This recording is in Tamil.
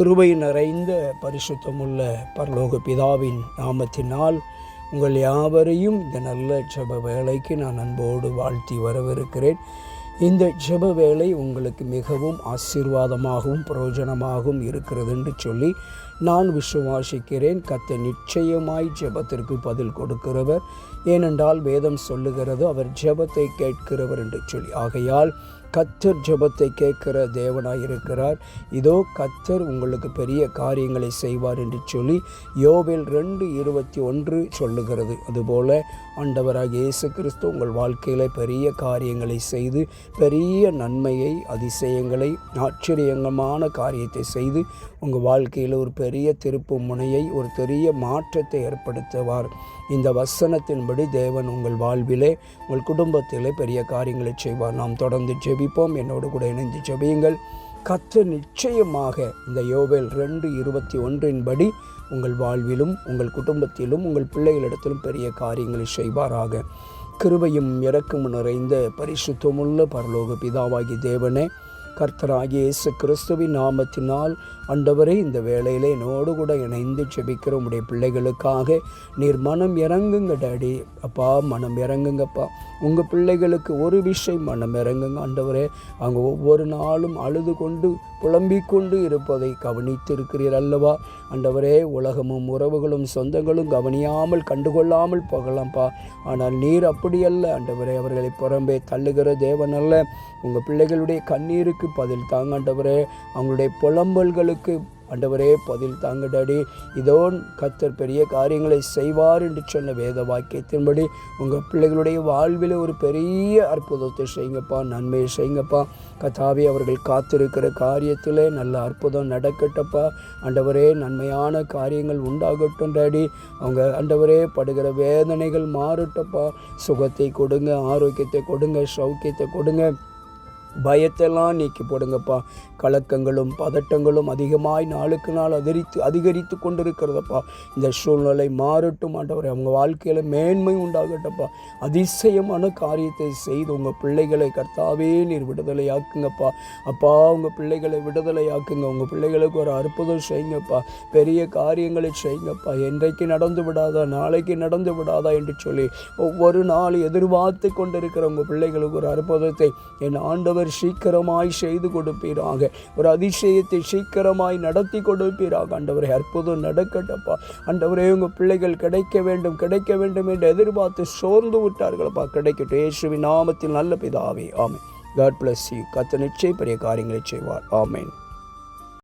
கிருபை நிறைந்த பரிசுத்தமுள்ள பரலோக பிதாவின் நாமத்தினால் உங்கள் யாவரையும் இந்த நல்ல ஜெப வேலைக்கு நான் அன்போடு வாழ்த்தி வரவிருக்கிறேன். இந்த ஜெப வேலை உங்களுக்கு மிகவும் ஆசீர்வாதமாகவும் பிரயோஜனமாகவும் இருக்கிறது என்று சொல்லி நான் விசுவாசிக்கிறேன். கத்த நிச்சயமாய் ஜெபத்திற்கு பதில் கொடுக்கிறவர். ஏனென்றால் வேதம் சொல்லுகிறது அவர் ஜெபத்தை கேட்கிறவர் என்று சொல்லி. ஆகையால் கத்தர் ஜெபத்தை கேட்கிற தேவனாக இருக்கிறார் இதோ கத்தர் உங்களுக்கு பெரிய காரியங்களை செய்வார் என்று சொல்லி யோவில் ரெண்டு இருபத்தி ஒன்று சொல்லுகிறது. அதுபோல ஆண்டவராக இயேசு கிறிஸ்து உங்கள் வாழ்க்கையில் பெரிய காரியங்களை செய்து பெரிய நன்மையை அதிசயங்களை ஆச்சரியங்கமான காரியத்தை செய்து உங்கள் வாழ்க்கையில் ஒரு பெரிய திருப்பு முனையை ஒரு பெரிய மாற்றத்தை ஏற்படுத்துவார். இந்த வசனத்தின்படி தேவன் உங்கள் வாழ்விலே உங்கள் குடும்பத்திலே பெரிய காரியங்களை செய்வார். நாம் தொடர்ந்து ஜெபிப்போம். என்னோடு கூட இணைந்து ஜெபியுங்கள். கற்று நிச்சயமாக இந்த யோவேல் ரெண்டு இருபத்தி ஒன்றின்படி உங்கள் வாழ்விலும் உங்கள் குடும்பத்திலும் உங்கள் பிள்ளைகளிடத்திலும் பெரிய காரியங்களை செய்வாராக. கிருபையும் இறக்கும் நிறைந்த பரிசுத்தமுள்ள பரலோக பிதாவாகி தேவனே கர்த்தராகிய இயேசு கிறிஸ்துவின் நாமத்தினால் அண்டவரே இந்த வேளையிலே என்னோடு கூட இணைந்து செபிக்கிற உடைய பிள்ளைகளுக்காக நீர் மனம் இறங்குங்க டாடி. அப்பா மனம் இறங்குங்கப்பா. உங்கள் பிள்ளைகளுக்கு ஒரு விஷயம் மனம் இறங்குங்க ஆண்டவரே. அவங்க ஒவ்வொரு நாளும் அழுது கொண்டு புலம்பிக் கொண்டு இருப்பதை கவனித்திருக்கிறீர் அல்லவா? அண்டவரே உலகமும் உறவுகளும் சொந்தங்களும் கவனியாமல் கண்டுகொள்ளாமல் போகலாம்ப்பா. ஆனால் நீர் அப்படியல்ல. அண்டவரே அவர்களை புறம்பே தள்ளுகிற தேவன் அல்ல. உங்கள் பிள்ளைகளுடைய கண்ணீருக்கு பதில் தாங்க ஆண்டவரே. அவங்களுடைய புலம்பல்களுக்கு ஆண்டவரே பதில் தாங்க டாடி இதோ கத்தர் பெரிய காரியங்களை செய்வார் என்று சொன்ன வேத வாக்கியத்தின்படி உங்கள் பிள்ளைகளுடைய வாழ்வில் ஒரு பெரிய அற்புதத்தை செய்யுங்கப்பா நன்மையை செய்யுங்கப்பா. கத்தாவே அவர்கள் காத்திருக்கிற காரியத்தில் நல்ல அற்புதம் நடக்கட்டப்பா. ஆண்டவரே நன்மையான காரியங்கள் உண்டாகட்டும் டாடி. அவங்க ஆண்டவரே படுகிற வேதனைகள் மாறட்டப்பா. சுகத்தை கொடுங்க ஆரோக்கியத்தை கொடுங்க சௌக்கியத்தை கொடுங்க. பயத்தெல்லாம் நீக்கி போடுங்கப்பா. கலக்கங்களும் பதட்டங்களும் அதிகமாய் நாளுக்கு நாள் அதிகரித்து அதிகரித்து கொண்டிருக்கிறதப்பா. இந்த சூழ்நிலை மாறட்டும் ஆண்டவரை. அவங்க வாழ்க்கையில் மேன்மை உண்டாகட்டப்பா அதிசயமான காரியத்தை செய்து உங்கள் பிள்ளைகளை கர்த்தாவே நீர் விடுதலையாக்குங்கப்பா. அப்பா உங்கள் பிள்ளைகளை விடுதலையாக்குங்க. உங்கள் பிள்ளைகளுக்கு ஒரு அற்புதம் செய்யுங்கப்பா. பெரிய காரியங்களை செய்யுங்கப்பா. என்றைக்கு நடந்து விடாதா நாளைக்கு நடந்து விடாதா என்று சொல்லி ஒவ்வொரு நாள் எதிர்பார்த்து கொண்டிருக்கிற உங்கள் பிள்ளைகளுக்கு ஒரு அற்புதத்தை என் ஆண்டவர் ஆண்டவர் சீக்கிரமாய் செய்து கொடுப்பீராக. ஒரு அதிசயத்தை சீக்கிரமாய் நடத்தி கொடுப்பீராக. ஆண்டவரை அற்புதம் நடக்கட்டப்பா. ஆண்டவரே உங்கள் பிள்ளைகள் கிடைக்க வேண்டும் கிடைக்க வேண்டும் என்று எதிர்பார்த்து சோர்ந்து விட்டார்களப்பா. கிடைக்கட்டும். இயேசுவின் நாமத்தில் நல்ல பிதாவே. ஆமை காட் பிளஸ் யூ கத்த நிச்சய பெரிய காரியங்களை செய்வார். ஆமேன்.